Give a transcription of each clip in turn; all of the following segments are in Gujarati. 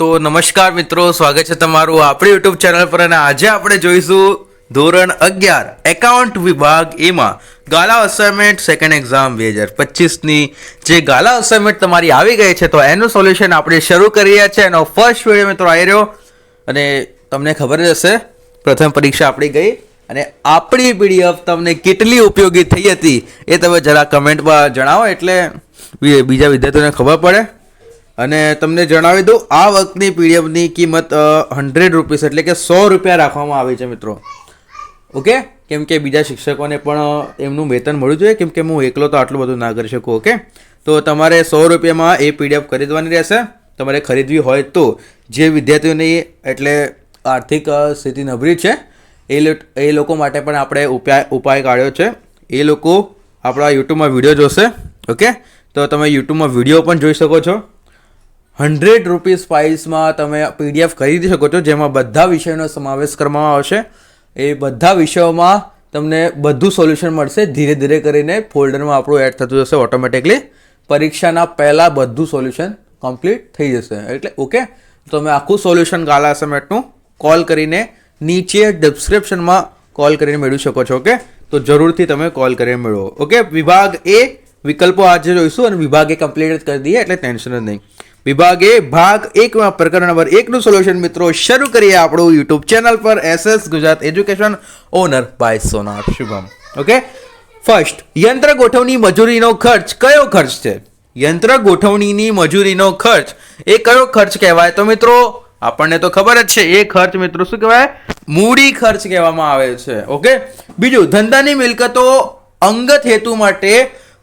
તો નમસ્કાર મિત્રો, સ્વાગત છે તમારું આપણી યુટ્યુબ ચેનલ પર અને આજે આપણે જોઈશું ધોરણ અગિયાર, એકાઉન્ટ વિભાગ એમાં ગાલા અસાઇનમેન્ટ સેકન્ડ એક્ઝામ બે હજાર પચીસની. જે ગાલા અસાઇનમેન્ટ તમારી આવી ગઈ છે તો એનું સોલ્યુશન આપણે શરૂ કરી રહ્યા છે એનો ફર્સ્ટ વીડિયો મિત્રો આવી રહ્યો. અને તમને ખબર જ હશે, પ્રથમ પરીક્ષા આપણી ગઈ અને આપણી પીડીએફ તમને કેટલી ઉપયોગી થઈ હતી એ તમે જરા કમેન્ટમાં જણાવો. એટલે બીજા વિદ્યાર્થીઓને ખબર પડે. અને તમને જણાવી દઉં, આ વખતની પીડીએફની કિંમત હંડ્રેડ રૂપીસ એટલે કે સો રૂપિયા રાખવામાં આવી છે મિત્રો. ઓકે? કેમ કે બીજા શિક્ષકોને પણ એમનું વેતન મળવું જોઈએ, કેમ કે હું એકલો તો આટલું બધું ના કરી શકું, ઓકે? તો તમારે સો રૂપિયામાં એ પીડીએફ ખરીદવાની રહેશે. તમારે ખરીદવી હોય તો જે વિદ્યાર્થીઓની, એટલે આર્થિક સ્થિતિ નબળી છે, એ એ લોકો માટે પણ આપણે ઉપાય ઉપાય કાઢ્યો છે. એ લોકો આપણા યુટ્યુબમાં વીડિયો જોશે, ઓકે? તો તમે યુટ્યુબમાં વીડિયો પણ જોઈ શકો છો. હંડ્રેડ રૂપીઝ પ્રાઇસમાં તમે પીડીએફ ખરીદી શકો છો, જેમાં બધા વિષયોનો સમાવેશ કરવામાં આવશે. એ બધા વિષયોમાં તમને બધું સોલ્યુશન મળશે. ધીરે ધીરે કરીને ફોલ્ડરમાં આપણું એડ થતું જશે ઓટોમેટિકલી પરીક્ષાના પહેલાં બધું સોલ્યુશન કમ્પ્લીટ થઈ જશે. એટલે ઓકે તમે આખું સોલ્યુશન ગાલા સમેટનું કોલ કરીને નીચે ડિસ્ક્રિપ્શનમાં કોલ કરીને મેળવી શકો છો ઓકે તો જરૂરથી તમે કોલ કરીને મેળવો ઓકે વિભાગ એ વિકલ્પો આજે જોઈશું અને વિભાગે કમ્પ્લીટ જ કરી દઈએ, એટલે ટેન્શન જ નહીં. વિભાગ ભાગ એકમાં પ્રકરણ નંબર એકનું સોલ્યુશન મિત્રો શરૂ કરીએ આપણું યુટ્યુબ ચેનલ પર. SS Gujarat education owner by Sonar Shubham. Okay first યંત્ર ગોઠવણી મજૂરીનો ખર્ચ કયો ખર્ચ છે? યંત્ર ગોઠવણીની મજૂરીનો ખર્ચ, એ કયો ખર્ચ કહેવાય? તો મિત્રો, આપણને તો ખબર જ છે, એ ખર્ચ મિત્રો શું કહેવાય? મૂડી ખર્ચ કહેવામાં આવે છે. ઓકે બીજું, ધંધાની મિલકતો અંગત હેતુ માટે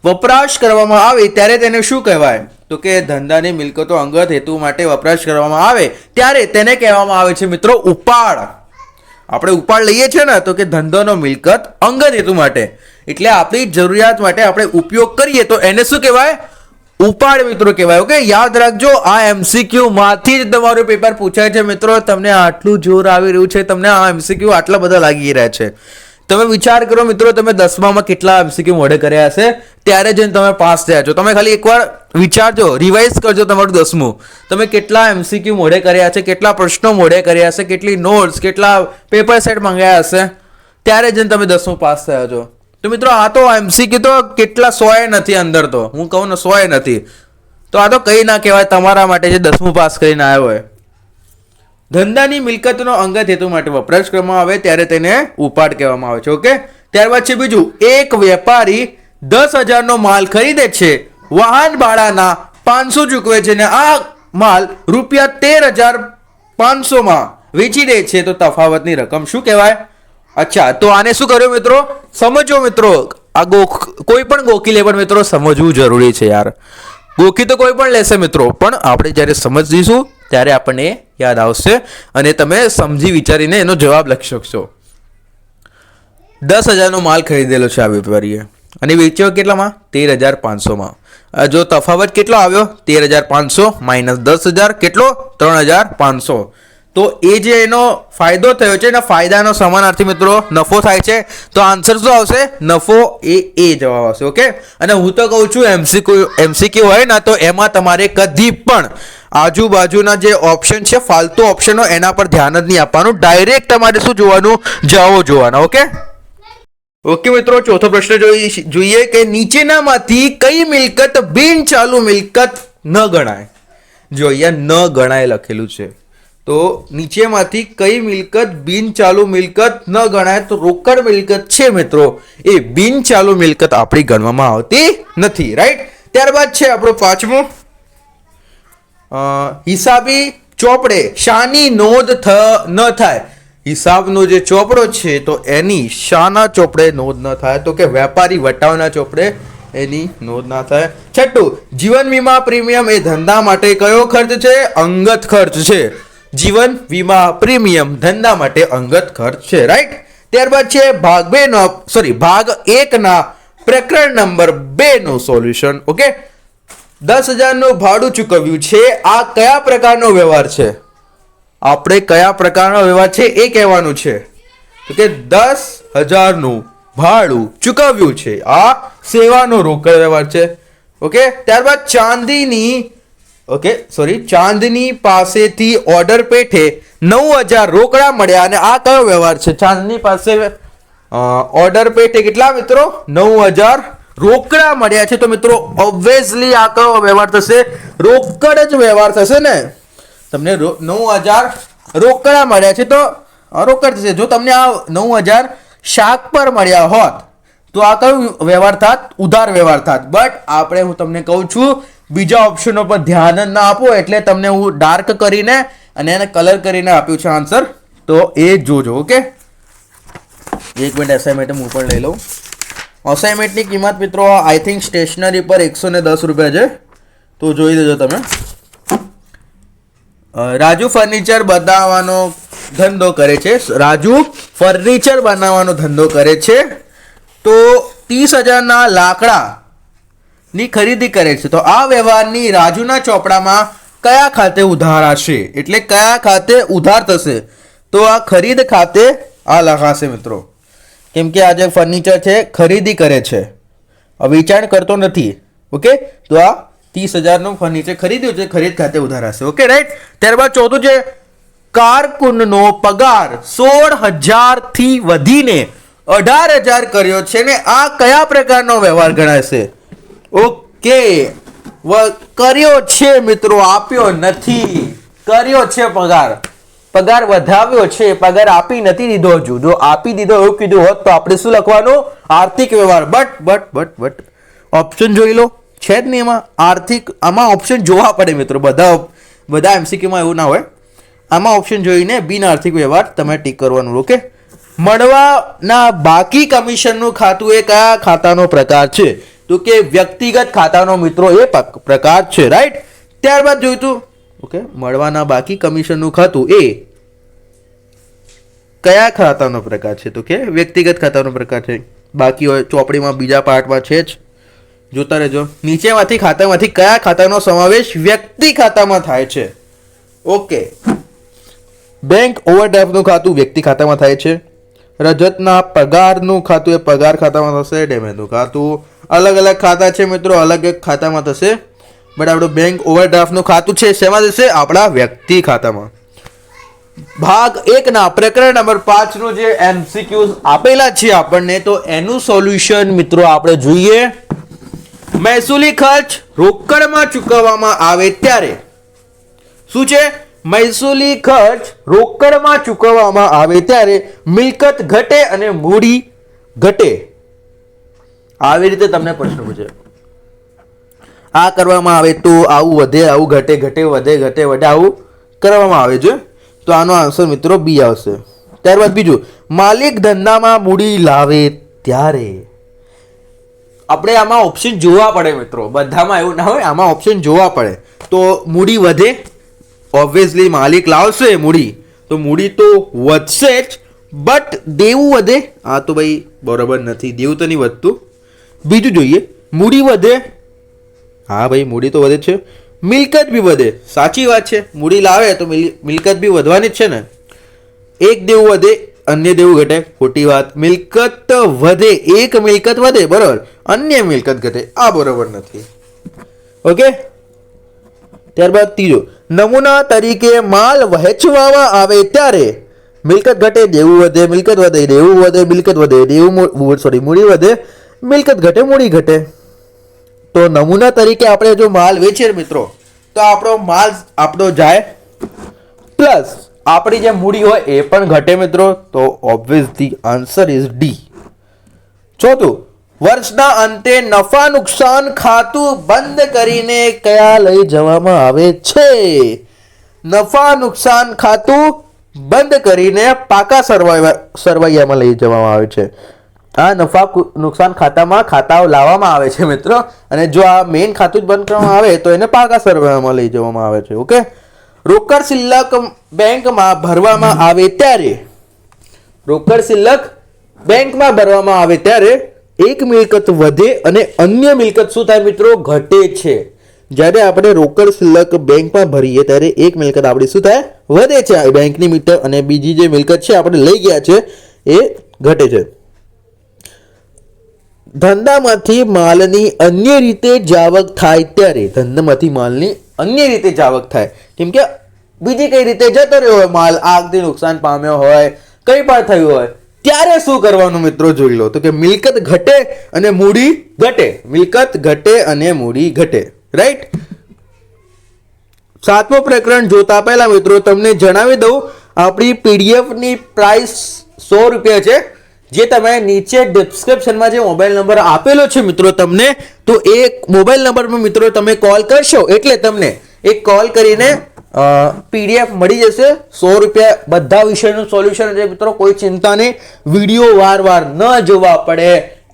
વપરાશ કરવામાં આવે, ત્યારે તેને શું કહેવાય? તો કે ધંધાની મિલકતો અંગત હેતુ માટે વપરાશ કરવામાં આવે, ત્યારે તેને કહેવામાં આવે છે મિત્રો ઉપાડ. આપણે ઉપાડ લઈએ છીએ ને, તો કે ધંધોનો મિલકત અંગત હેતુ માટે. એટલે આપણી જરૂરિયાત માટે આપણે ઉપયોગ કરીએ તો એને શું કહેવાય? ઉપાડ મિત્રો કહેવાય. ઓકે, યાદ રાખજો, આ એમસીક્યુ માંથી જ તમારું પેપર પૂછાય છે મિત્રો. તમને આટલું જોર આવી રહ્યું છે, તમને આ એમસીક્યુ આટલા બધા લાગી રહ્યા છે. તમે વિચાર કરો મિત્રો, તમે દસમામાં કેટલા એમસીક્યુ મોઢે કર્યા હશે? ત્યારે જઈને તમે પાસ થયા છો. તમે ખાલી એકવાર વિચારજો, રિવાઇઝ કરજો તમારું દસમું. તમે કેટલા એમસીક્યુ મોઢે કર્યા છે, કેટલા પ્રશ્નો મોઢે કર્યા હશે કેટલી નોટ્સ કેટલા પેપર સેટ મંગાયા હશે? ત્યારે જઈને તમે દસમું પાસ થયા છો. તો મિત્રો, આ તો એમસીક્યુ તો કેટલા સોએ નથી અંદર તો. હું કહું ને સોએ નથી. તો આ તો કંઈ ના કહેવાય, તમારા માટે જે દસમું પાસ કરીને આવ્યો હોય. ધંધાની મિલકતનો અંગત હેતુ માટે વપરાશ કરવામાં આવે ત્યારે તેને ઉપાડ કહેવામાં આવે છે, ઓકે? ત્યારબાદ છે બીજું, એક વેપારી દસ હજારનો માલ ખરીદે છે, વાહન ભાડાના પાંચસો ચૂકવે છે ને આ માલ રૂપિયા તેર હજાર પાંચસોમાં વેચી દે છે, તો તફાવતની રકમ શું કહેવાય? અચ્છા, તો આને શું કર્યું મિત્રો? સમજો મિત્રો, આ ગોખ કોઈ પણ ગોખી લે, પણ મિત્રો સમજવું જરૂરી છે યાર. ગોખી તો કોઈ પણ લેશે મિત્રો, પણ આપણે જ્યારે સમજીશું ત્યારે આપણને યાદ આવશે અને તમે સમજી વિચારીને એનો જવાબ લખી શકશો. દસ હજારનો માલ ખરીદેલો છે આ વેપારીએ. અને વેચ્યો કેટલામાં? તેર હજાર પાંચસોમાં. જો તફાવત કેટલો આવ્યો? તેર હજાર પાંચસો માઇનસ દસ હજાર કેટલો? ત્રણ હજાર પાંચસો. તો એ જે એનો ફાયદો થયો છે, એના ફાયદાનો સમાનાર્થી મિત્રો નફો થાય છે. તો આન્સર શું આવશે? નફો એ એ જવાબ આવશે, ઓકે? અને હું તો કહું છું એમસીક્યુ એમસીક્યુ હોય ને, તો એમાં તમારે કદી પણ આજુબાજુના જે ઓપ્શન છે, ફાલતુ ઓપ્શનો એના પર ધ્યાન જ નહીં આપવાનું. ડાયરેક્ટ તમારે શું જોવાનું? જાઓ જોવાના ઓકે ઓકે મિત્રો, ચોથો પ્રશ્ન જોઈ જોઈએ કે નીચેનામાંથી કઈ મિલકત બિન ચાલુ મિલકત ન ગણાય? જો અહીંયા ન ગણાય લખેલું છે, તો નીચેમાંથી કઈ મિલકત બિન ચાલુ મિલકત ન ગણાય? તો રોકડ મિલકત છે, મિત્રો. એ બિન ચાલુ મિલકત આપણી ગણવામાં આવતી નથી રાઈટ ત્યારબાદ છે આપણો પાંચમો. હિસાબી ચોપડે શાની નોંધ થ, ન થાય. હિસાબનો જે ચોપડો છે, તો એની શાના ચોપડે નોંધ ન થાય. તો કે વેપારી વટાવના ચોપડે એની નોંધ ના થાય. છઠ્ઠું, જીવન વીમા પ્રીમિયમ એ ધંધા માટે કયો ખર્ચ છે? અંગત ખર્ચ છે. જીવન વીમા પ્રીમિયમ ધંધા માટે અંગત ખર્ચ છે રાઈટ ત્યારબાદ છે, ભાગ બે નો સોરી ભાગ એક ના પ્રકરણ નંબર બે નું સોલ્યુશન ઓકે દસ હજારનું ભાડું ચૂકવ્યું છે. આ કયા પ્રકારનો વ્યવહાર છે? આપણે કયા પ્રકારનો વ્યવહાર છે એ કહેવાનું છે. તો કે દસ હજારનું ભાડું ચૂકવ્યું છે. આ સેવાનો રોકડ વ્યવહાર છે. ઓકે? ત્યારબાદ ચાંદીની, ઓકે સોરી ચાંદની પાસેથી ઓર્ડર પેઠે નવ હજાર રોકડા મળ્યા અને આ કયો વ્યવહાર છે? ચાંદની પાસે ઓર્ડર પેઠે કેટલા મિત્રો? નવ હજાર રોકડા મળ્યા છે તો મિત્રો ઓબ્વિયસલી આ કયો વ્યવહાર થશે? રોકડ જ વ્યવહાર થશે ને? તમને નવ હજાર રોકડા મળ્યા છે તો રોકડ થશે. જો તમને આ નવ હજાર શાક પર મળ્યા હોત, તો આ કયું વ્યવહાર થાત? ઉધાર વ્યવહાર થાત. બટ આપણે હું તમને કહું છું, બીજા ઓપ્શનો પર ધ્યાન જ ના આપો, એટલે તમને હું ડાર્ક કરીને અને એને કલર કરીને આપ્યું છે આન્સર તો એ જોજો ઓકે એક મિનિટ અસાઇનમેન્ટ હું પણ લઈ લઉં. અસાઇનમેન્ટની કિંમત મિત્રો આઈ થિંક સ્ટેશનરી પર એકસો ને દસ રૂપિયા છે. તો જોઈ દેજો તમે. રાજુ ફર્નિચર બનાવવાનો ધંધો કરે છે. રાજુ ફર્નિચર બનાવવાનો ધંધો કરે છે. તો ત્રીસ હજારના લાકડાની ખરીદી કરે છે. તો આ વ્યવહારની રાજુના ચોપડામાં કયા ખાતે ઉધાર હશે એટલે કયા ખાતે ઉધાર થશે? તો આ ખરીદ ખાતે આ લખાશે મિત્રો. કેમ કે આ જે ફર્નિચર છે, ખરીદી કરે છે. વેચાણ કરતો નથી. ઓકે તો આ ત્રીસ હજારનું ફર્નિચર ખરીદ્યું છે, ખરીદ ખાતે ઉધારાશે ઓકે રાઈટ ત્યારબાદ ચોથું છે, કારકુનનો પગાર સોળ હજારથી વધીને અઢાર હજાર કર્યો છે ને આ કયા પ્રકારનો વ્યવહાર ગણાશે? ઓકે કર્યો છે, મિત્રો, આપ્યો નથી. કર્યો છે પગાર. પગાર વધાવ્યો છે, પગાર આપી નથી દીધો. હજુ જો આપી દીધો એવું કીધું હોત તો આપણે શું લખવાનું? આર્થિક વ્યવહાર. But but but but. Option જોઈ લો. છે જ નહીં એમાં. આર્થિક, આમાં ઓપ્શન જોવા પડે મિત્રો. બધા બધા એમસીક્યુમાં એવું ના હોય. આમાં ઓપ્શન જોઈને બિન આર્થિક વ્યવહાર તમે ટીક કરવાનું ઓકે મળવાના બાકી કમિશનનું ખાતું એ કયા ખાતાનો પ્રકાર છે. તો કે વ્યક્તિગત ખાતાનો મિત્રો એ પ્રકાર છે રાઈટ ત્યારબાદ જોઈતું ઓકે મળવાના બાકી કમિશનનું ખાતું એ કયા ખાતાનો પ્રકાર છે? તો કે વ્યક્તિગત ખાતાનો પ્રકાર છે. બાકી હોય ચોપડીમાં બીજા પાર્ટમાં છે જ. જોતા રહેજો. નીચેમાંથી ખાતામાંથી કયા ખાતાનો સમાવેશ વ્યક્તિ ખાતામાં થાય છે? ઓકે. બેંક ઓવરડ્રાફ્ટનું ખાતું વ્યક્તિ ખાતામાં થાય છે. રજતના પગારનું ખાતું એ પગાર ખાતામાં થશે ડેમેજનું ખાતું. અલગ અલગ ખાતા છે મિત્રો, અલગ અલગ ખાતામાં થશે. બટ આપણું બેંક ઓવરડ્રાફ્ટનું ખાતું છે, શેમાં થશે? આપણા વ્યક્તિ ખાતામાં. ભાગ એકના પ્રકરણ નંબર પાંચનું જે એમસીક્યુઝ આપેલા છે આપણને, તો એનું સોલ્યુશન મિત્રો આપણે જોઈએ. મહેસૂલી ખર્ચ રોકડમાં ચૂકવવામાં આવે ત્યારે. શું છે? મહેસૂલી ખર્ચ રોકડમાં ચૂકવવામાં આવે ત્યારે મિલકત ઘટે અને મૂડી ઘટે. આવી રીતે તમને પ્રશ્ન પૂછે. આ કરવામાં આવે તો આવું વધે, આવું ઘટે ઘટે, વધે ઘટે, વધે, આવું કરવામાં આવે છે. તો આનો આન્સર મિત્રો બી આવશે. ત્યારબાદ બીજું, માલિક ધંધામાં મૂડી લાવે ત્યારે. આપણે આમાં ઓપ્શન જોવા પડે મિત્રો. બધામાં એવું ના હોય, આમાં ઓપ્શન જોવા પડે. તો મૂડી વધે? ઓબ્વિયસલી માલિક લાવશે મૂડી. તો મૂડી તો વધશે જ બટ દેવું વધે? આ તો ભાઈ બરોબર નથી. દેવું તો નહીં વધતું. બીજું જોઈએ. મૂડી વધે? હા ભાઈ, મૂડી તો વધે છે. મિલકત બી વધે. સાચી વાત છે. મૂડી લાવે તો મિલ- મિલકત બી વધવાની જ છે ને. એક દેવું વધે, અન્ય દેવું ઘટે. ખોટી વાત. મિલકત વધે, એક મિલકત વધે, બરાબર. અન્ય મિલકત ઘટે. આ બરોબર નથી. ઓકે? ત્યારબાદ ત્રીજો. નમૂના તરીકે માલ વહેંચવામાં આવે ત્યારે મિલકત ઘટે, દેવું વધે, મિલકત વધે, દેવું વધે, મિલકત વધે, દેવું સોરી મૂડી વધે, મિલકત ઘટે, મૂડી ઘટે. તો નમૂના તરીકે આપણે જો માલ વેચીએ મિત્રો, તો આપણો માલ આપણો જાય પ્લસ આપણી જે મૂડી હોય એ પણ ઘટે મિત્રો, તો ઓબ્વિયસલી આન્સર ઇઝ ડી ચોથું, વર્ષના અંતે નફા નુકસાન ખાતું બંધ કરીને કયા લઈ જવામાં આવે છે? નફા નુકસાન ખાતું બંધ કરીને પાકા સરવાઈ સરવૈયામાં લઈ જવામાં આવે છે. આ નફા નુકસાન ખાતામાં ખાતાઓ લાવવામાં આવે છે, મિત્રો. અને જો આ મેઇન ખાતું જ બંધ કરવામાં આવે, તો એને પાકા સરવૈયામાં લઈ જવામાં આવે છે, ઓકે? રોકડ શિલ્લક બેંકમાં ભરવામાં આવે ત્યારે, રોકડ શિલ્લક બેંકમાં ભરવામાં આવે ત્યારે એક મિલકત વધે અને અન્ય મિલકત શું થાય, મિત્રો? ઘટે છે. જ્યારે આપણે રોકડ શિલ્લક બેંકમાં ભરીએ, ત્યારે એક મિલકત આપણી શું થાય? વધે છે. બેંકની મિત્ર અને બીજી જે મિલકત છે, આપણે લઈ ગયા છે, એ ઘટે છે. ધંધામાંથી માલની અન્ય રીતે જાવક થાય ત્યારે, ધંધામાંથી માલની અન્ય રીતે જાવક થાય. કેમ કે બીજી કઈ રીતે જતો રહ્યો હોય, માલ આગથી નુકસાન પામ્યો હોય, કઈ પણ થયું હોય, ત્યારે શું કરવાનું મિત્રો જોઈ લો. તો કે મિલકત ઘટે અને મૂડી ઘટે. મિલકત ઘટે અને મૂડી ઘટે. રાઈટ સાતમું પ્રકરણ જોતા પહેલા મિત્રો તમને જણાવી દઉં, આપણી પીડીએફની પ્રાઇસ સો રૂપિયા છે. જે તમે નીચે ડિસ્ક્રિપ્શનમાં જે મોબાઈલ નંબર આપેલો છે મિત્રો તમને, તો એ મોબાઈલ નંબરમાં મિત્રો તમે કોલ કરશો એટલે તમને એક કોલ કરીને પીડીએફ મળી જશે. સો રૂપિયા બધા વિષયનું સોલ્યુશન છે મિત્રો. કોઈ ચિંતા નહીં. વીડિયો વાર વાર ન જોવા પડે.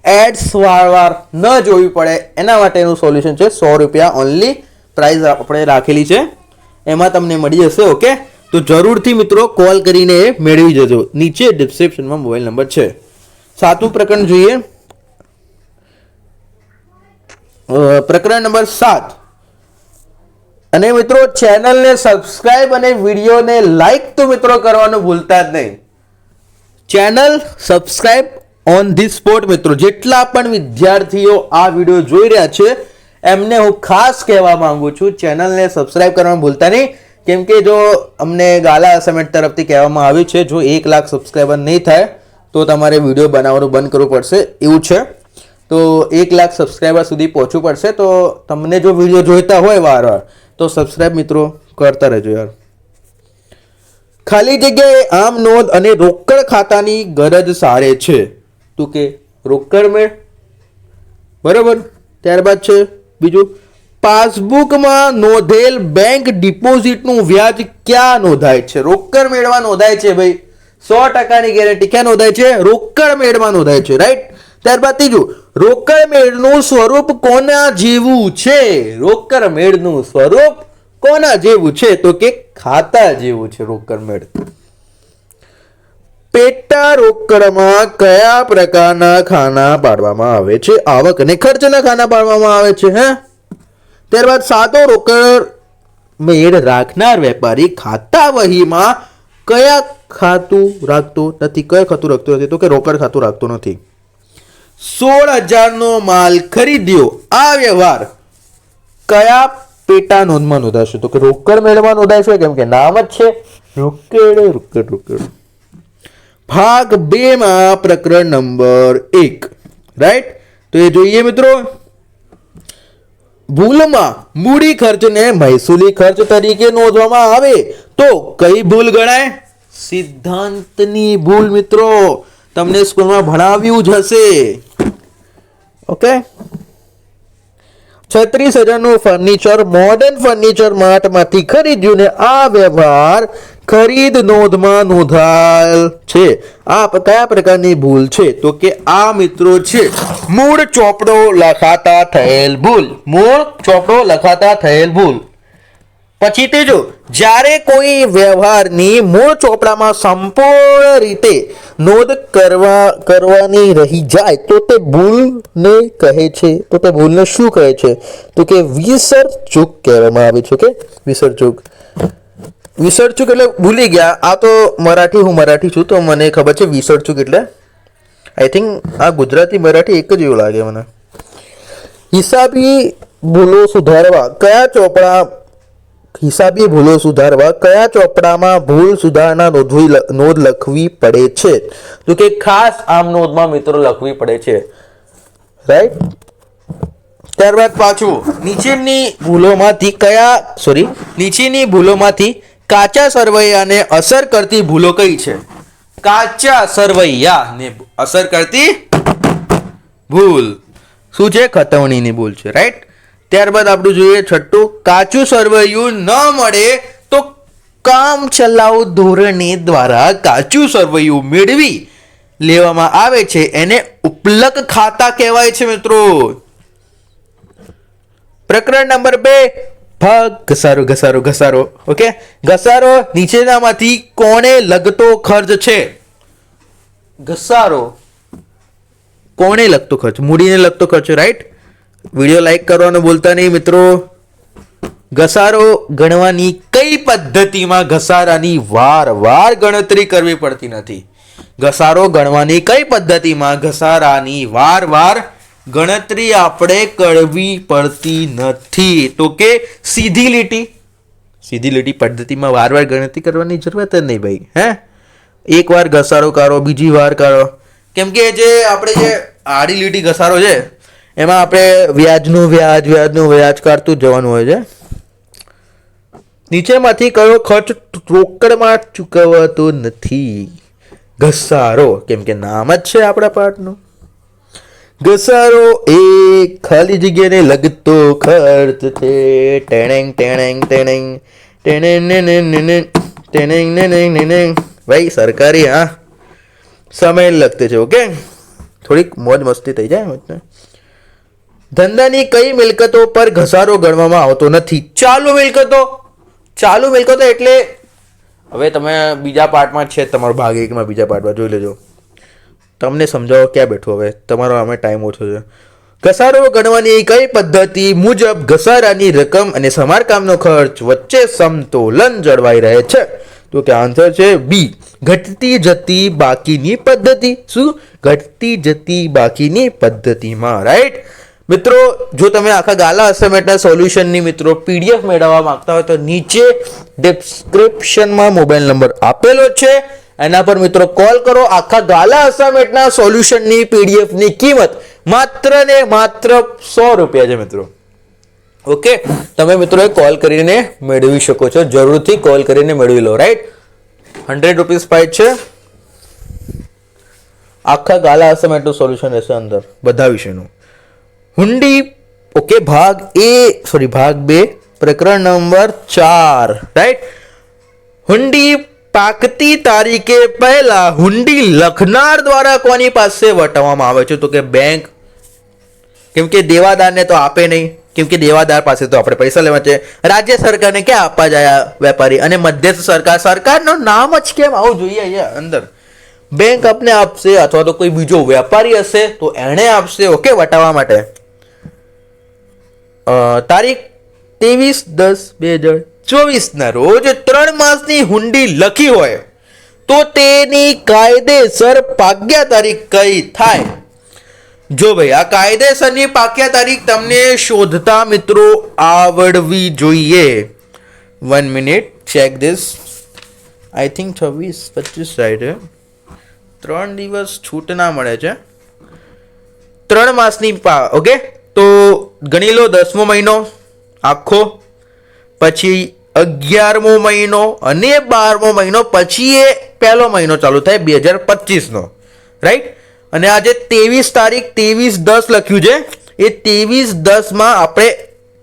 એડ્સ વાર વાર ન જોવી પડે. એના માટેનું સોલ્યુશન છે સો રૂપિયા ઓનલી પ્રાઇસ આપણે રાખેલી છે. એમાં તમને મળી જશે ઓકે તો જરૂરથી મિત્રો કોલ કરીને મેળવી જજો. નીચે ડિસ્ક્રિપ્શનમાં મોબાઈલ નંબર છે. સાતમું પ્રકરણ જોઈએ. પ્રકરણ નંબર સાત. અને મિત્રો ચેનલને સબસ્ક્રાઇબ અને વિડીયોને લાઈક તો મિત્રો કરવાનું ભૂલતા જ નહીં. Channel subscribe on the spot મિત્રો. જેટલા પણ વિદ્યાર્થીઓ આ વીડિયો જોઈ રહ્યા છે, એમને હું ખાસ કહેવા માંગુ છું, ચેનલને સબસ્ક્રાઇબ કરવાનું ભૂલતા નહીં. કેમ કે જો અમને ગાલા સમેટ તરફથી કહેવામાં આવ્યું છે, જો એક લાખ સબસ્ક્રાઈબર નહીં થાય, તો તમારે વીડિયો બનાવવાનું બંધ કરવું પડશે, એવું છે. તો એક લાખ સબસ્ક્રાઈબર સુધી પહોંચવું પડશે, તો તમને જો વીડિયો જોઈતા હોય વાર વાર તો સબસ્ક્રાઈબ મિત્રો કરતા રહેજો યાર. ખાલી જગ્યાએ આમ નોંધ અને રોકડ ખાતાની ગરજ સારે છે. તું કે રોકડ મેળ? બરાબર. ત્યારબાદ છે બીજું? પાસબુકમાં નોંધેલ બેંક ડિપોઝિટનું વ્યાજ ક્યાં નોંધાય છે? રોકડ મેળવા નોંધાય છે ભાઈ. સો ટકાની ગેરંટી ક્યાં નોંધાય છે? રોકડ મેળમાં નોંધાય છે રાઈટ ત્યારબાદ ત્રીજું, રોકડ મેળનું સ્વરૂપ કોના જેવું છે? રોકડ મેળનું સ્વરૂપ કોના જેવું છે? તો કે ખાતા જેવું છે રોકડ મેળ. પેટા રોકડમાં કયા પ્રકારના ખાના પાડવામાં આવે છે? આવક અને ખર્ચના ખાના પાડવામાં આવે છે, હે? ત્યારબાદ સાદો રોકડ મેળ રાખનાર વેપારી ખાતા વહીમાં કયા ખાતું રાખતો નથી, કયા ખાતું રાખતો નથી તો કે રોકડ ખાતું રાખતો નથી. સોળ હજારનો માલ ખરીદ્યો. આ વ્યવહાર કયા પેટા નોંધમાં નોંધાશે? તો કે રોકડ મેળમાં નોંધાશે કેમ કે નામ જ છે. રોકડ રોકડ રોકડ. ભાગ બે માં પ્રકરણ નંબર એક. રાઈટ તો એ જોઈએ મિત્રો. ભૂલમાં મૂડી ખર્ચને મહેસૂલી ખર્ચ તરીકે નોંધવામાં આવે તો કઈ ભૂલ ગણાય? સિદ્ધાંતની ભૂલ, મિત્રો. તમને સ્કૂલમાં ભણાવ્યું જ હશે. ઓકે છત્રીસ હજારનું ફર્નિચર મોડર્ન ફર્નિચર માર્ટમાંથી ખરીદ્યું ને આ વ્યવહાર ખરીદ નોંધમાં નોંધાયેલ છે. આ કયા પ્રકારની ભૂલ છે? તો કે આ મિત્રો છે, મૂળ ચોપડો લખાતા થયેલ ભૂલ. મૂળ ચોપડો લખાતા થયેલ ભૂલ. પછી ત્રીજું, જ્યારે કોઈ વ્યવહારની મૂળ ચોપડામાં સંપૂર્ણ રીતે નોંધ કરવા, કરવાની રહી જાય, તો તે ભૂલને કહે છે. તો તે ભૂલને શું કહે છે? તો કે વિસર ચૂક કહેવામાં આવે છે કે વિસર ચૂક વિસર ચૂક એટલે ભૂલી ગયા. આ તો મરાઠી, હું મરાઠી છું, તો મને ખબર છે વિસર ચૂક એટલે આઈ થિંક આ ગુજરાતી, મરાઠી એક જ એવું લાગે મને. હિસાબી ભૂલો સુધારવા કયા ચોપડા હિસાબી ભૂલો સુધારવા કયા ચોપડામાં ભૂલ સુધારણા નોંધવી નોંધ લખવી પડે છે? તો કે ખાસ આમ નોંધમાં મિત્રો લખવી પડે છે. રાઈટ ત્યારબાદ પાછું. નીચેની ભૂલોમાંથી કયા સોરી નીચેની ભૂલોમાંથી કાચા સરવૈયાને અસર કરતી ભૂલો કઈ છે? કાચા સરવૈયાને અસર કરતી ભૂલ. શું છે? ખતવણીની ભૂલ છે. રાઈટ ત્યારબાદ આપણું જોઈએ છઠ્ઠું, કાચું સરવૈયું ન મળે તો કામ ચલાઉ ધોરણે દ્વારા કાચું સરવૈયું મેળવી લેવામાં આવે છે. એને ઉપલક ખાતા કહેવાય છે મિત્રો. પ્રકરણ નંબર બે, ભાગ ઘસારો ઘસારો ઘસારો. ઓકે ઘસારો નીચેનામાંથી કોને લગતો ખર્ચ છે? ઘસારો કોને લગતો ખર્ચ? મૂડીને લગતો ખર્ચ રાઈટ વીડિયો લાઈક કરવાનું ભૂલતા નહીં મિત્રો. ઘસારો ગણવાની કઈ પદ્ધતિમાં ઘસારાની વાર વાર ગણતરી કરવી પડતી નથી? ઘસારો ગણવાની કઈ પદ્ધતિમાં ઘસારાની વાર વાર ગણતરી આપણે કરવી પડતી નથી? તો કે સીધી લીટી. સીધી લીટી પદ્ધતિમાં વાર વાર ગણતરી કરવાની જરૂરત જ નહીં ભાઈ, હે? એક વાર ઘસારો કરો બીજી વાર કરો કેમ કે જે આપણે જે આડી લીટી ઘસારો છે એમાં આપણે વ્યાજનું વ્યાજ વ્યાજનું વ્યાજ કાઢતું જવાનું હોય છે. નીચેમાંથી કયો ખર્ચ રોકડમાં ચૂકવતો નથી? ઘસારો, કેમ કે નામ જ છે આપણા પાઠનું. ઘસારો એ ખાલી જગ્યાને લગતો ખર્ચ છે. ટેણેંગ ટેણેંગ ટેણેંગ ટેણેંગ, ને ને ટેણેંગ, ને ભાઈ, સરકારી, હા. સમય લગતે છે, ઓકે? થોડીક મોજ મસ્તી થઈ જાય વચ્ચે. ધંધાની કઈ મિલકતો પર ઘસારો ગણવામાં આવતો નથી? ચાલુ મિલકતો. ચાલુ મિલકતો એટલે હવે તમે બીજા પાર્ટમાં છે તમારો ભાગ એકમાં બીજા પાર્ટમાં, જોઈ લેજો. તમને સમજાવો ક્યાં બેઠો હવે? તમારો અમે ટાઈમ ઓછો છે. ઘસારો ગણવાની કઈ પદ્ધતિ મુજબ ઘસારાની રકમ અને સમારકામનો ખર્ચ વચ્ચે સમતોલન જળવાઈ રહે છે? તો કે આન્સર છે બી ઘટતી જતી બાકીની પદ્ધતિ. શું? ઘટતી જતી બાકીની પદ્ધતિમાં રાઈટ મિત્રો, જો તમે આખા ગાલા અસાઇમેન્ટના સોલ્યુશનની, મિત્રો, પીડીએફ મેળવવા માંગતા હોય તો નીચે ડિસ્ક્રિપ્શનમાં મોબાઈલ નંબર આપેલો છે. એના પર, મિત્રો કોલ કરો. આખા ગાલા અસાઇમેન્ટના સોલ્યુશનની, પીડીએફની કિંમત માત્ર ને માત્ર સો રૂપિયા છે, મિત્રો. ઓકે? તમે મિત્રોએ કોલ કરીને મેળવી શકો છો. જરૂરથી કોલ કરીને મેળવી લો રાઈટ હંડ્રેડ રૂપીઝ પ્રાઇસ છે. આખા ગાલા અસાઇનમેન્ટનું સોલ્યુશન રહેશે અંદર, બધા વિષયનું હુંડી, ઓકે, ભાગ એ સોરી ભાગ બે, પ્રકરણ નંબર ચાર રાઈટ હુંડી પાકતી તારીખે પહેલા હુંડી લખનાર દ્વારા કોની પાસે વટાવવામાં આવે છે? તો કે બેંક કેમ કે દેવાદારને તો આપે નહીં. કેમ કે દેવાદાર પાસે તો આપણે પૈસા લેવા છે. રાજ્ય સરકારને ક્યાં આપવા જાય વેપારી? અને મધ્યસ્થ સરકાર, સરકારનું નામ જ કેમ આવું જોઈએ અહીંયા અંદર? બેંક આપને આપશે અથવા તો કોઈ બીજો વેપારી હશે, તો એણે આપશે, ઓકે, વટાવવા માટે. તારીખ ત્રેવીસ દસ બે હજાર ચોવીસના રોજ ત્રણ માસની હુંડી લખી હોય તો તેની કાયદેસર પાગ્યા તારીખ કઈ થાય? જો ભાઈ, આ કાયદેસરની પાક્યા તારીખ તમને શોધતા મિત્રો આવડવી જોઈએ. One minute check this I think છવ્વીસ, પચીસ છે ત્રણ દિવસ છૂટ ના મળે છે. ત્રણ માસની પા ઓકે તો ગણી લો દસમો મહિનો, આખો, પછી અગિયારમો મહિનો અને બારમો મહિનો, પછી એ પહેલો મહિનો ચાલુ થાય બે હજાર પચીસનો રાઈટ અને આજે ત્રેવીસ તારીખ, ત્રેવીસ દસ લખ્યું છે. એ ત્રેવીસ દસમાં આપણે,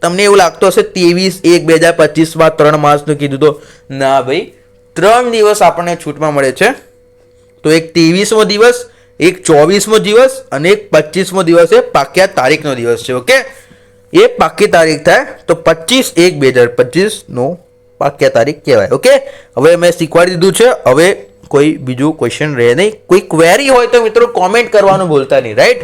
તમને એવું લાગતું હશે, ત્રેવીસ એક બે હજાર પચીસમાં ત્રણ માસનું કીધું તો, ના ભાઈ, ત્રણ દિવસ આપણને છૂટમાં મળે છે. તો એક ત્રેવીસમો દિવસ એક ચોવીસમો દિવસ અને એક પચીસમો દિવસ એ પાક્યા તારીખનો દિવસ છે ઓકે એ પાકી તારીખ થાય તો પચીસ એક બે હજાર પચીસનો પાક્યા તારીખ કહેવાય ઓકે હવે મેં શીખવાડી દીધું છે, હવે કોઈ બીજું ક્વેશ્ચન રહે નહીં. કોઈ ક્વેરી હોય તો મિત્રો કોમેન્ટ કરવાનું ભૂલતા નહીં રાઈટ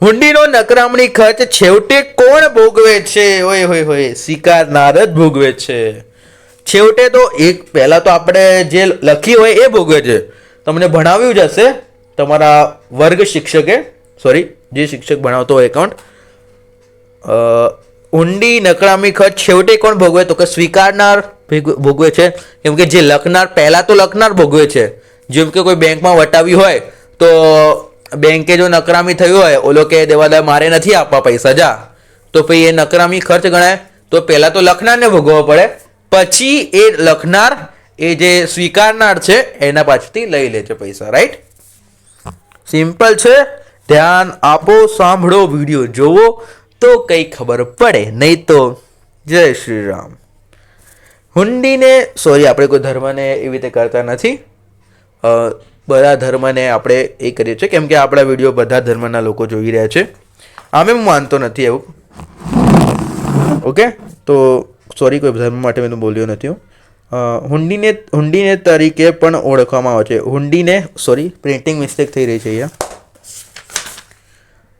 હુંડીનો નકરામણી ખર્ચ છેવટે કોણ ભોગવે છે? ઓય હોય હોય સ્વીકારનાર જ ભોગવે છે. છેવટે તો એક, પહેલાં તો આપણે જે લખી હોય એ ભોગવે છે. તમને ભણાવ્યું જ હશે. તમારા વર્ગ શિક્ષકે સોરી જે શિક્ષક ભણાવતો હોય એકાઉન્ટ ઊંડી નકરામી ખર્ચ છેવટે કોણ ભોગવે? તો કે સ્વીકારનાર ભેગ- ભોગવે છે. કેમ કે જે લખનાર, પહેલાં તો લખનાર ભોગવે છે. જેમ કે કોઈ બેંકમાં વટાવી હોય, તો બેંકે જો નકરામી થયું હોય, ઓલો કે દેવાદાર, મારે નથી આપવા પૈસા જા તો પછી એ નકરામી ખર્ચ ગણાય. તો પહેલાં તો લખનારને ભોગવવો પડે. પછી એ લખનાર એ જે સ્વીકારનાર છે, એના પાછળથી લઈ લે છે પૈસા રાઈટ સિમ્પલ છે. ધ્યાન આપો, સાંભળો વીડિયો જોવો તો કંઈ ખબર પડે. નહીં તો જય શ્રી રામ. હુંડીને સોરી આપણે કોઈ ધર્મને એવી રીતે કરતા નથી. બધા ધર્મને આપણે એ કરીએ છીએ. કેમ કે આપણા વીડિયો બધા ધર્મના લોકો જોઈ રહ્યા છે. આમે હું માનતો નથી એવું. ઓકે તો સોરી કોઈ ધર્મ માટે મેં બોલ્યો નથી હું. હુંડીને હુંડીને તરીકે પણ ઓળખવામાં આવે છે. હુંડીને સોરી પ્રિન્ટિંગ મિસ્ટેક થઈ રહી છે અહીંયા.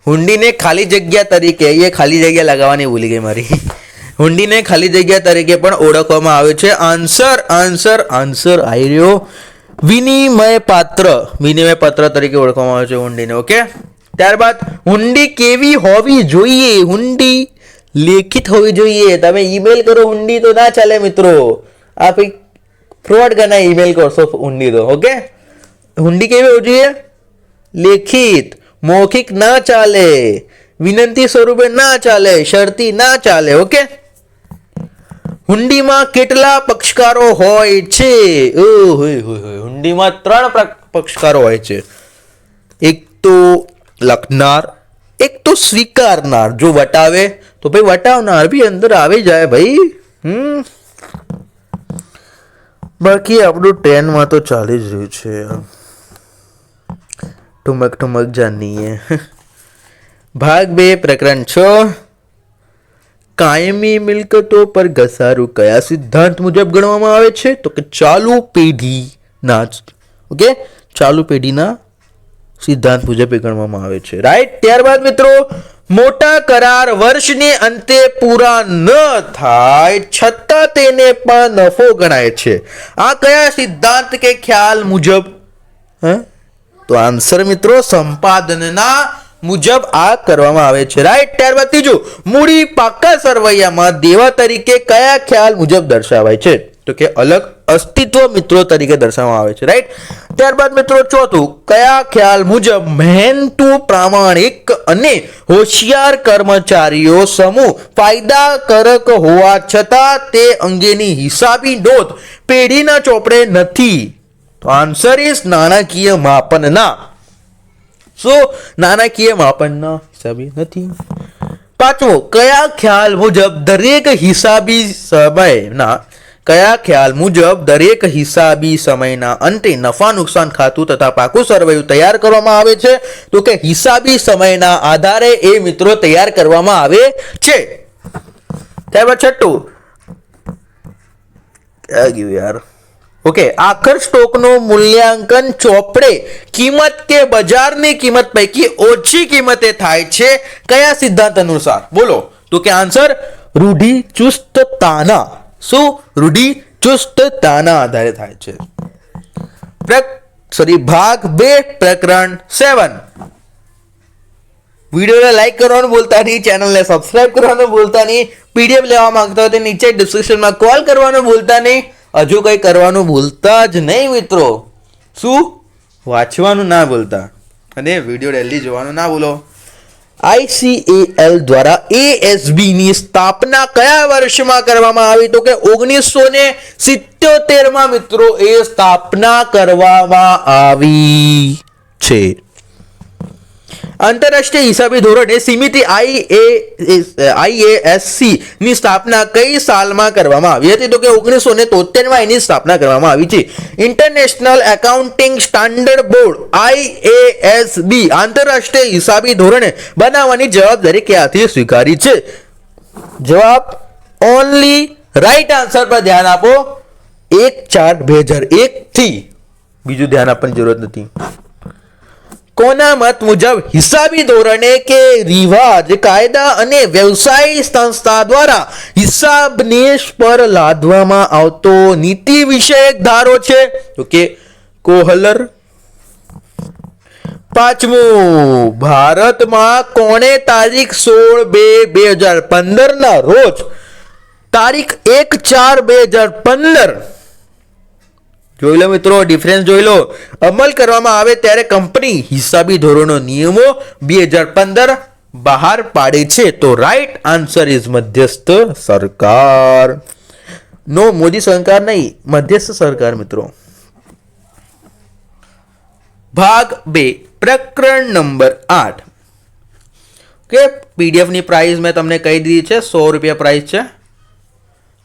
હુંડીને ખાલી જગ્યા તરીકે એ ખાલી જગ્યા લગાવવાની ભૂલી ગઈ મારી. હુંડીને ખાલી જગ્યા તરીકે પણ ઓળખવામાં આવે છે. આન્સર આન્સર આન્સર આવી રહ્યો. વિનિમય પાત્ર વિનિમય પાત્ર તરીકે ઓળખવામાં આવે છે હુંડીને ઓકે ત્યારબાદ, હુંડી કેવી હોવી જોઈએ? હુંડી લેખિત હોવી જોઈએ. તમે ઈમેલ કરો, હુંડી તો ના ચાલે મિત્રો. આ ભાઈ ફ્રોડ ગના ઈમેલ કરશો હુંડી તો ઓકે હુંડી કેવી હોવી જોઈએ લેખિત મૌખિક ના ચાલે વિનંતી સ્વરૂપે ના ચાલે શરતી ના ચાલે ઓકે હુંડીમાં કેટલા પક્ષકારો હોય છે હુંડીમાં ત્રણ પક્ષકારો હોય છે એક તો લખનાર એક તો સ્વીકારનાર જો વટાવે તો ભાઈ વટાવનાર બી અંદર આવી જાય ભાઈ હમ બાકી આપણું ટ્રેનમાં તો ચાલી જ રહ્યું છે. ઠુમક ઠુમક જાનીએ. ભાગ બે, પ્રકરણ છ. કાયમી મિલકતો પર ઘસારું કયા સિદ્ધાંત મુજબ ગણવામાં આવે છે? તો કે ચાલુ પેઢીના ઓકે? ચાલુ પેઢીના સિદ્ધાંત મુજબ એ ગણવામાં આવે છે. રાઈટ? ત્યારબાદ મિત્રો મોટા કરાર વર્ષને અંતે પૂરા ન થાય, છતાં તેને પણ નફો ગણાય છે. આ કયા સિદ્ધાંત કે ખ્યાલ મુજબ? તો આન્સર મિત્રો સંપાદનના મુજબ આ કરવામાં આવે છે. રાઈટ ત્યારબાદ ત્રીજું, મૂડી પાકા સરવૈયામાં દેવા તરીકે કયા ખ્યાલ મુજબ દર્શાવાય છે? તો કે અલગ અસ્તિત્વ મિત્રો તરીકે દર્શાવવામાં આવે છે રાઈટ ત્યારબાદ મિત્રો ચોથું, કયા ખ્યાલ મુજબ મહેનતુ, પ્રામાણિક અને હોશિયાર કર્મચારીઓ સમૂહ ફાયદાકારક હોવા છતાં તે અંગેની હિસાબી નોંધ પેઢીના ચોપડે નથી? તો આન્સર ઇઝ નાણાકીય માપનના. સો નાણાકીય માપનના હિસાબી નથી. પાંચમો, કયા ખ્યાલ મુજબ દરેક હિસાબી સમયના કયા ખ્યાલ મુજબ દરેક હિસાબી સમયના અંતે નફા નુકસાન ખાતું તથા પાકું સરવૈયું તૈયાર કરવામાં આવે છે? તો કે હિસાબી સમયના આધારે એ મિત્રો તૈયાર કરવામાં આવે છે? ત્યારબાદ છઠ્ઠું. ક્યાં ગયું યાર. ઓકે, આખર સ્ટોકનું મૂલ્યાંકન ચોપડે કિંમત કે બજારની કિંમત પૈકી ઓછી કિંમતે થાય છે કયા સિદ્ધાંત અનુસાર? બોલો. તો કે આન્સર રૂઢિચુસ્તતાના શું રૂઢિચુસ્તતાના આધારે થાય છે. સોરી ભાગ બે, પ્રકરણ સેવન. વિડીયોને લાઈક કરવાનું ભૂલતા નહીં ચેનલને સબસ્ક્રાઇબ કરવાનું ભૂલતા નહીં પીડીએફ લેવા માંગતા હોય તો નીચે ડિસ્ક્રિપ્શનમાં કોલ કરવાનું ભૂલતા નહીં. હજુ કંઈ કરવાનું ભૂલતા જ નહીં મિત્રો. શું? વાંચવાનું ના ભૂલતા. અને વીડિયો ડેલી જોવાનું ના ભૂલો. આઈસીએએલ દ્વારા ASB ની સ્થાપના કયા વર્ષમાં કરવામાં આવી? તો કે ઓગણીસો ને સિત્યોતેરમાં, મિત્રો, એ સ્થાપના કરવામાં આવી છે. આંતરરાષ્ટ્રીય હિસાબી ધોરણે સીમિત આઈએએસસી ની સ્થાપના કઈ સાલમાં કરવામાં આવી હતી? તો કે ઓગણીસો ને તોતેરમાં એની સ્થાપના કરવામાં આવી છે. International accounting standard board IASB આંતરરાષ્ટ્રીય હિસાબી ધોરણે બનાવવાની જવાબદારી ક્યાંથી સ્વીકારી છે? જવાબ ઓનલી રાઈટ આન્સર પર ધ્યાન આપો. એક ચાર બે હજાર એકથી. બીજું ધ્યાન આપવાની જરૂરત નથી. કોના મત મુજબ હિસાબી ધોરણે કે રિવાજ, કાયદા અને વ્યવસાય સંસ્થા દ્વારા હિસાબનેશ પર લાદવામાં આવતો નીતિ વિષયક ધારો છે? તો કે કોહલર. પાંચમું, ભારતમાં કોણે તારીખ સોળ બે બે હજાર પંદરના રોજ તારીખ એક ચાર બે હજાર પંદર જોઈ લો મિત્રો ડિફરન્સ જોઈ લો. અમલ કરવામાં આવે ત્યારે કંપની હિસાબી ધોરણો નિયમો બે હજાર પંદર બહાર પાડે છે. તો રાઈટ આન્સર ઇઝ મધ્યસ્થ સરકાર. નો મોદી સરકાર નહીં, મધ્યસ્થ સરકાર મિત્રો. ભાગ બે, પ્રકરણ નંબર આઠ. કે પીડીએફની પ્રાઇસ મેં તમને કહી દીધી છે, સો રૂપિયા પ્રાઇસ છે.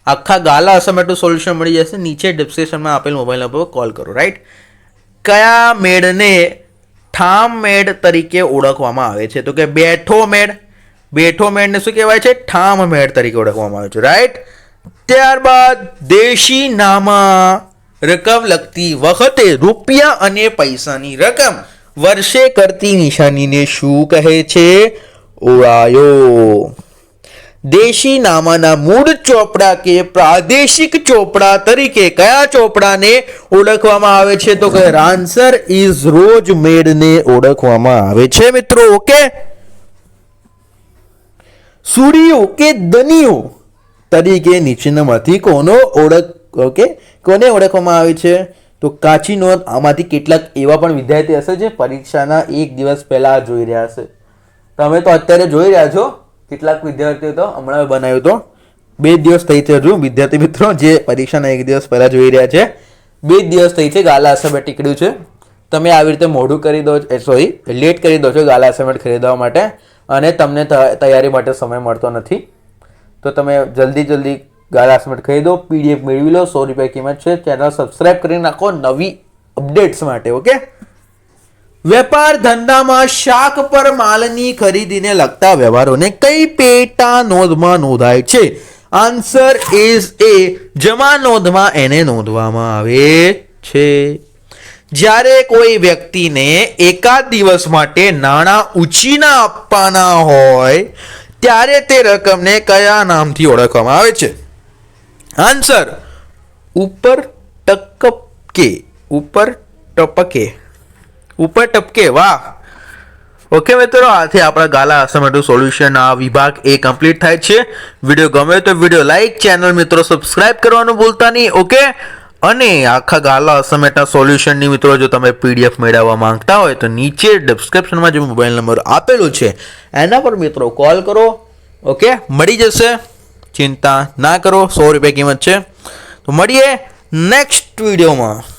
આખા ગાલા અસમેટું સોલ્યુશન મળી જશે. નીચે ડિસ્ક્રિપ્શનમાં આપેલ મોબાઈલ નંબર કોલ કરો રાઈટ કયા મેળને ઠામ મેળ તરીકે ઓળખવામાં આવે છે? તો કે બેઠો મેળ બેઠો મેળને શું કહેવાય છે? ઠામ મેળ તરીકે ઓળખવામાં આવે છે રાઈટ ત્યારબાદ દેશી નામા રકમ લખતી વખતે રૂપિયા અને પૈસાની રકમ વર્ષે કરતી નિશાનીને શું કહે છે? ઓળાયો. દેશી નામાના મૂળ ચોપડા કે પ્રાદેશિક ચોપડા તરીકે કયા ચોપડાને ઓળખવામાં આવે છે? તો કે આન્સર ઇઝ રોજ મેડને ઓળખવામાં આવે છે, મિત્રો, ઓકે? સુડિયો કે દનિયો તરીકે નીચેનામાંથી કોનો ઓળખ, ઓકે? કોને ઓળખવામાં આવે છે? તો કાચી નોંધ આમાંથી કેટલાક એવા પણ વિદ્યાર્થી હશે જે પરીક્ષાના એક દિવસ પહેલા જોઈ રહ્યા હશે. તમે તો અત્યારે જોઈ રહ્યા છો? કેટલાક વિદ્યાર્થીઓ તો હમણાં બનાવ્યું હતો. બે દિવસ થઈ છે હજુ વિદ્યાર્થી મિત્રો, જે પરીક્ષાના એક દિવસ પહેલાં જોઈ રહ્યા છે. બે દિવસ થઈ છે. ગાલા અસાઇનમેન્ટ નીકળ્યું છે. તમે આવી રીતે મોઢું કરી દો સોરી લેટ કરી દો છો ગાલા અસાઇનમેન્ટ ખરીદવા માટે અને તમને તૈયારી માટે સમય મળતો નથી. તો તમે જલ્દી જલ્દી ગાલા અસાઇનમેન્ટ ખરીદો, પીડીએફ મેળવી લો. સો રૂપિયા કિંમત છે. ચેનલ સબસ્ક્રાઇબ કરી નાખો નવી અપડેટ્સ માટે, ઓકે? વેપાર ધંધામાં શાક પર માલની ખરીદીને લગતા વ્યવહારોને કઈ પેટા નોંધમાં નોંધાય છે? આન્સર ઇઝ એ જમા નોંધમાં એને નોંધવામાં આવે છે. જ્યારે કોઈ વ્યક્તિને એકાદ દિવસ માટે નાણાં ઉછીના આપવાના હોય, ત્યારે તે રકમને કયા નામથી ઓળખવામાં આવે છે? આન્સર ઉપર ટકપકે ઉપર ટપકે. ઉપર ટપકે, વાહ. ઓકે મિત્રો, આથી આપણા ગાલા અસાઇનમેન્ટનું સોલ્યુશન આ વિભાગ એ કમ્પ્લીટ થાય છે. વીડિયો ગમે તો વીડિયો લાઈક ચેનલ મિત્રો સબસ્ક્રાઇબ કરવાનું ભૂલતા નહીં ઓકે અને આખા ગાલા અસમેટના સોલ્યુશનની મિત્રો, જો તમે પીડીએફ મેળવવા માંગતા હોય, તો નીચે ડિસ્ક્રિપ્શનમાં જે મોબાઈલ નંબર આપેલો છે, એના પર મિત્રો કોલ કરો ઓકે મળી જશે. ચિંતા ના કરો, સો રૂપિયા કિંમત છે. તો મળીએ નેક્સ્ટ વિડીયોમાં.